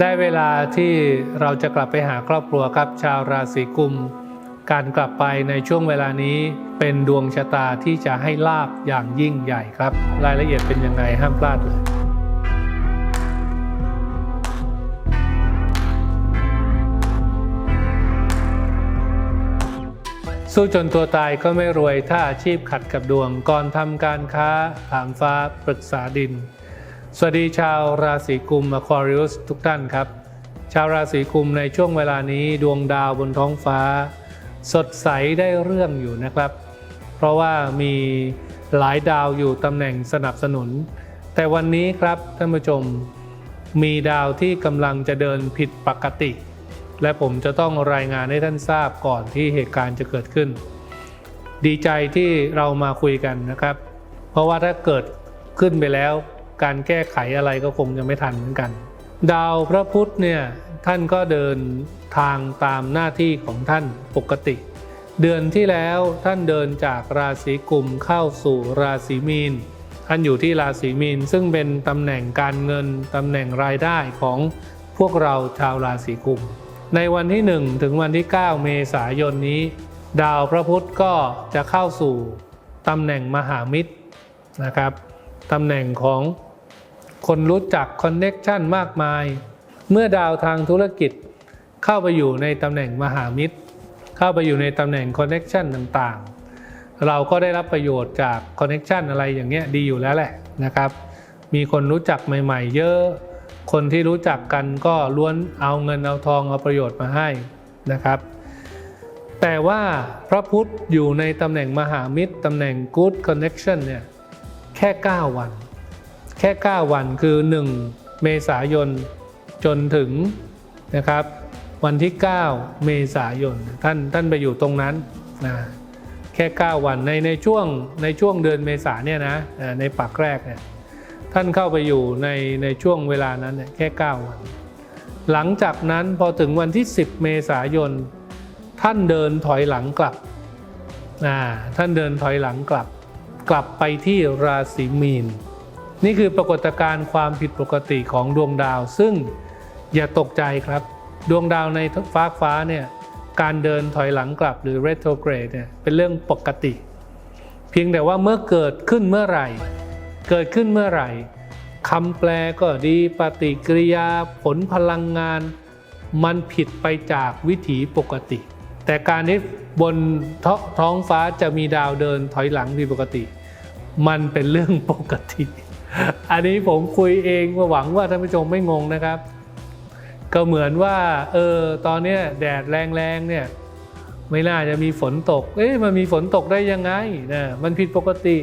ได้เวลาที่เราจะกลับไปหาครอบครัวครับชาวราศีกุม การกลับไปในช่วงเวลานี้เป็นดวงชะตาที่จะให้ลาบอย่างยิ่งใหญ่ครับ รายละเอียดเป็นยังไงห้ามพลาดเลยสู้จนตัวตายก็ไม่รวยถ้าอาชีพขัดกับดวงก่อนทำการค้าถามฟ้าปรึกษาดิน สวัสดีชาวราศีกุม Aquarius ทุกท่านครับ ชาวราศีกุมในช่วงเวลานี้ดวงดาวบนท้องฟ้า สดใสได้เรื่องอยู่นะครับ เพราะว่ามีหลายดาวอยู่ตำแหน่งสนับสนุน แต่วันนี้ครับท่านผู้ชมมีดาวที่กำลังจะเดินผิดปกติ และผมจะต้องรายงานให้ท่านทราบก่อนที่เหตุการณ์จะเกิดขึ้น ดีใจที่เรามาคุยกันนะครับ เพราะว่าถ้าเกิดขึ้นไปแล้ว การแก้ไขอะไรก็คงจะไม่ทันเหมือนกัน ดาวพระพุธเนี่ยท่านก็เดินทางตามหน้าที่ของท่านปกติ เดือนที่แล้วท่านเดินจากราศีกุมเข้าสู่ราศีมีน ท่านอยู่ที่ราศีมีนซึ่งเป็นตำแหน่งการเงินตำแหน่งรายได้ของพวกเราชาวราศีกุม ในวันที่ 1 ถึงวันที่ 9 เมษายนนี้ ดาวพระพุธก็จะเข้าสู่ตำแหน่งมหามิตรนะครับตำแหน่งของ คนรู้จักคอนเน็กชันมากมาย เมื่อดาวทางธุรกิจ เข้าไปอยู่ในตำแหน่งมหามิตร เข้าไปอยู่ในตำแหน่งคอนเน็กชันต่างๆ เราก็ได้รับประโยชน์จากคอนเน็กชันอะไรอย่างเงี้ยดีอยู่แล้วแหละนะครับ มีคนรู้จักใหม่ ๆ เยอะ คนที่รู้จักกันก็ล้วนเอาเงินเอาทองเอาประโยชน์มาให้นะครับ แต่ว่าพระพุทธอยู่ในตำแหน่งมหามิตรตำแหน่ง Good Connection เนี่ยแค่ 9 วัน แค่ 9 วันคือ 1 เมษายนจนถึงนะครับ วันที่ 9 เมษายนท่านท่านไปอยู่ตรงนั้นนะแค่ 9 วันในในช่วงในช่วงเดือนเมษาเนี่ยนะในปักแรกเนี่ยท่านเข้าไปอยู่ในในช่วงเวลานั้นเนี่ยแค่ 9 วัน หลังจากนั้นพอถึงวันที่ 10 เมษายนท่านเดินถอยหลังกลับท่านเดินถอยหลังกลับ กลับไปที่ราศีมีน นี่คือปรากฏการณ์ความผิดปกติของดวงดาว ซึ่งอย่าตกใจครับ ดวงดาวในฟ้ากฟ้าเนี่ยการเดินถอยหลังกลับหรือ retrograde เนี่ยเป็นเรื่องปกติ เพียงแต่ว่าเมื่อเกิดขึ้นเมื่อไหร่ เกิดขึ้นเมื่อไหร่คำแปลก็ดีปฏิกิริยาผลพลังงาน มันผิดไปจากวิถีปกติ แต่การที่บนท้องฟ้าจะมีดาวเดินถอยหลังผิดปกติ มันเป็นเรื่องปกติ อันนี้ผมคุยเองว่าหวังว่าท่านผู้ชมไม่งงนะครับ ก็เหมือนว่าเออตอนนี้แดดแรงๆเนี่ยไม่น่าจะมีฝนตก เอ๊ะมันมีฝนตกได้ยังไงนะมันผิดปกติ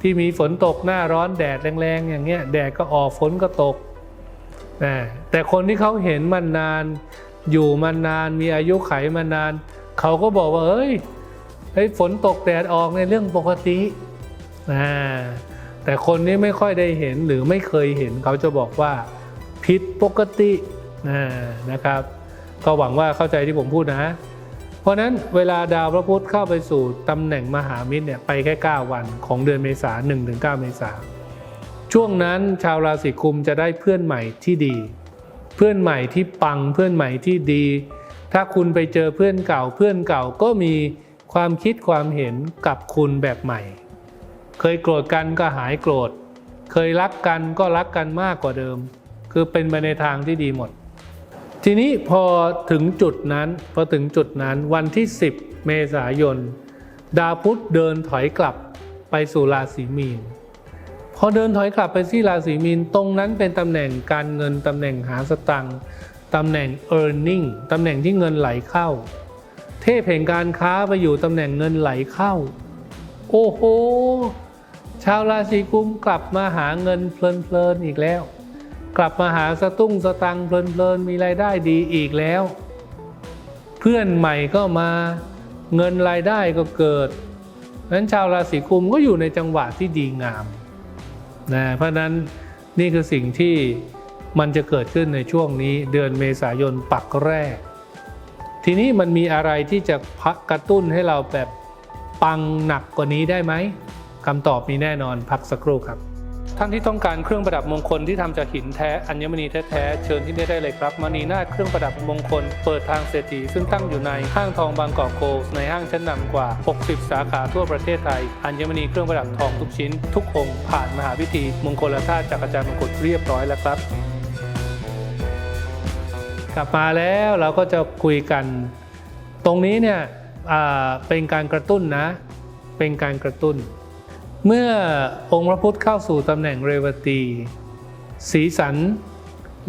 ที่มีฝนตกหน้าร้อนแดดแรงๆอย่างเงี้ยแดดก็ออกฝนก็ตกนะแต่คนที่เขาเห็นมันนาน อยู่มานนาน มีอายุไขมานาน เขาก็บอกว่าเฮ้ยเฮ้ยฝนตกแดดออกในเรื่องปกตินะ แต่คนนี้ไม่ค่อยได้เห็นหรือไม่เคยเห็นเขาจะบอกว่าผิดปกตินะครับ ก็หวังว่าเข้าใจที่ผมพูดนะ เพราะนั้นเวลาดาวพระพุธเข้าไปสู่ตำแหน่งมหามิตรเนี่ยไปแค่ 9 วันของเดือนเมษายน1ถึง9เมษาช่วงนั้นชาวราศีกุมจะได้เพื่อนใหม่ที่ดี เพื่อนใหม่ที่ปังเพื่อนใหม่ที่ดี ถ้าคุณไปเจอเพื่อนเก่าเพื่อนเก่าก็มีความคิดความเห็นกับคุณแบบใหม่ เคยโกรธกันก็หายโกรธ เคยรักกันก็รักกันมากกว่าเดิม คือเป็นไปในทางที่ดีหมด ทีนี้พอถึงจุดนั้นพอถึงจุดนั้นวันที่ 10 เมษายน ดาวพุธเดินถอยกลับไปสู่ราศีมีนพอเดินถอยกลับไปที่ราศีมีนตรงนั้นเป็นตำแหน่งการเงินตำแหน่งหาสตังค์ตำแหน่ง earning ตำแหน่งที่เงินไหลเข้า เทพแห่งการค้าไปอยู่ตำแหน่งเงินไหลเข้า โอ้โห ชาวราศีกุมกลับมาหาเงินเพลินๆอีกแล้ว กลับมาหาสตุ้งสตังเพลินๆมีรายได้ดีอีกแล้ว เพื่อนใหม่ก็มาเงินรายได้ก็เกิดนั้นชาวราศีกุมก็อยู่ในจังหวะที่ดีงามนะเพราะฉะนั้นนี่คือสิ่งที่มันจะเกิดขึ้นในช่วงนี้เดือนเมษายนปักแรก ทีนี้มันมีอะไรที่จะพักกระตุ้นให้เราแบบ ปังหนักกว่านี้ได้ไหมคำตอบมีแน่นอนพักสักครู่ครับ ท่านที่ต้องการเครื่องประดับมงคลที่ทำจากหินแท้อัญมณีแท้ๆเชิญที่นี่ได้เลยครับมณีนาถเครื่องประดับมงคล เปิดทางเศรษฐีซึ่งตั้งอยู่ในห้างทองบางกอกโกลด์ในห้างชั้นนำกว่า 60 สาขาทั่วประเทศไทย อัญมณีเครื่องประดับทองทุกชิ้น ทุกองค์ผ่านมหาพิธีมงคลธาตุจากอาจารย์มงกุฎเรียบร้อยแล้วครับกลับมาแล้วเราก็จะคุยกัน ตรงนี้เนี่ย เป็นการกระตุ้นนะ เป็นการกระตุ้น เมื่อองค์พระพุทธเข้าสู่ตำแหน่งเรวตี สีสัน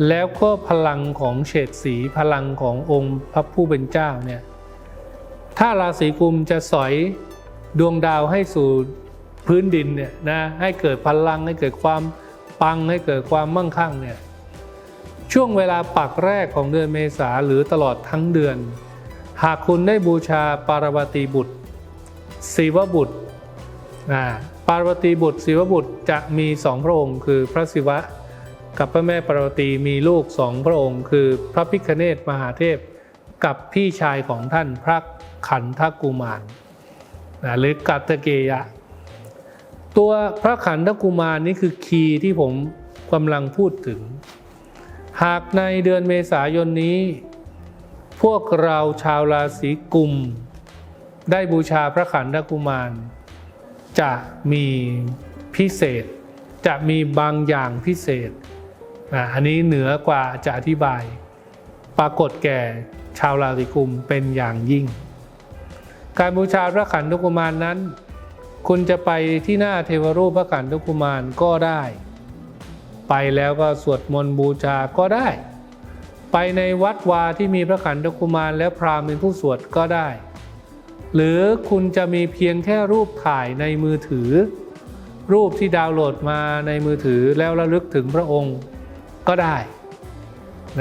แล้วก็พลังของเฉดสีพลังขององค์พระผู้เป็นเจ้าเนี่ยถ้าราศีกุมจะสอยดวงดาวให้สู่พื้นดินเนี่ยนะให้เกิดพลังให้เกิดความปังให้เกิดความมั่งคั่งเนี่ยช่วงเวลาปักแรกของเดือนเมษาหรือตลอดทั้งเดือน หากคุณได้บูชาปารวตีบุตรศิวบุตรปารวตีบุตรศิวบุตรจะมีสองพระองค์คือพระศิวะกับพระแม่ปารวตีมีลูกสองพระองค์ คือพระพิคเนตมหาเทพ กับพี่ชายของท่านพระขันธกุมารหรือกัตตเกยะ ตัวพระขันธกุมารนี่คือคีย์ที่ผมกำลังพูดถึง หากในเดือนเมษายนนี้ พวกเราชาวราศีกุม ได้บูชาพระขันธกุมาร จะมีพิเศษ จะมีบางอย่างพิเศษอันนี้เหนือกว่าจะอธิบาย ปรากฏแก่ชาวราศีกุมเป็นอย่างยิ่ง การบูชาพระขันธกุมารนั้น คุณจะไปที่หน้าเทวรูปพระขันธกุมารก็ได้ ไปแล้วก็สวดมนต์บูชาก็ได้ ไปในวัดวาที่มีพระขันธกุมารและพราหมณ์เป็นผู้สวดก็ได้ หรือคุณจะมีเพียงแค่รูปถ่ายในมือถือ รูปที่ดาวน์โหลดมาในมือถือแล้วระลึกถึงพระองค์ก็ได้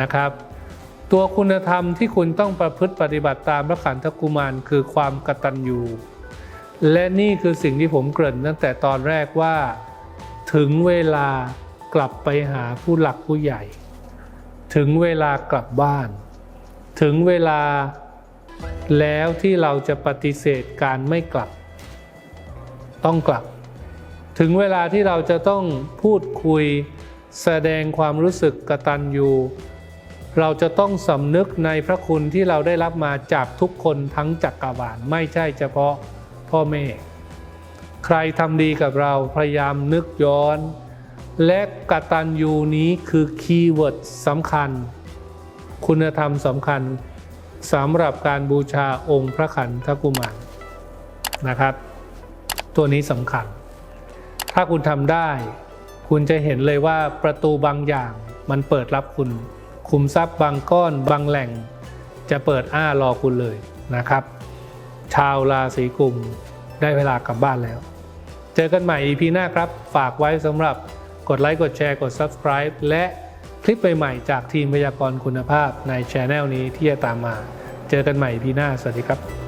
นะครับ ตัวคุณธรรมที่คุณต้องประพฤติปฏิบัติตามพระขันธกุมารคือความกตัญญูและนี่คือสิ่งที่ผมเกริ่นตั้งแต่ตอนแรกว่า ถึงเวลากลับไปหาผู้หลักผู้ใหญ่ ถึงเวลากลับบ้าน ถึงเวลาแล้วที่เราจะปฏิเสธการไม่กลับ ต้องกลับ ถึงเวลาที่เราจะต้องพูดคุยแสดงความรู้สึกกตัญญูเราจะต้องสำนึกในพระคุณที่เราได้รับมาจากทุกคนทั้งจักรวาลไม่ใช่เฉพาะพ่อแม่ ใครทำดีกับเราพยายามนึกย้อน และกตัญญูนี้คือคีย์เวิร์ดสำคัญ คุณธรรมสำคัญสำหรับการบูชาองค์พระขันธกุมารนะครับ ตัวนี้สำคัญ ถ้าคุณทำได้ คุณจะเห็นเลยว่าประตูบางอย่างมันเปิดรับคุณ คุมทรัพย์บางก้อนบางแหล่ง จะเปิดอ้ารอคุณเลยนะครับ ชาวราศีกุมได้เวลากลับบ้านแล้ว เจอกันใหม่ EP หน้าครับ ฝากไว้สำหรับ กดไลค์กดแชร์กด Subscribe และคลิปใหม่ๆจากทีมพยากรคุณภาพในช anel นี้ที่จะตามมา เจอกันใหม่พีหน้า สวัสดีครับ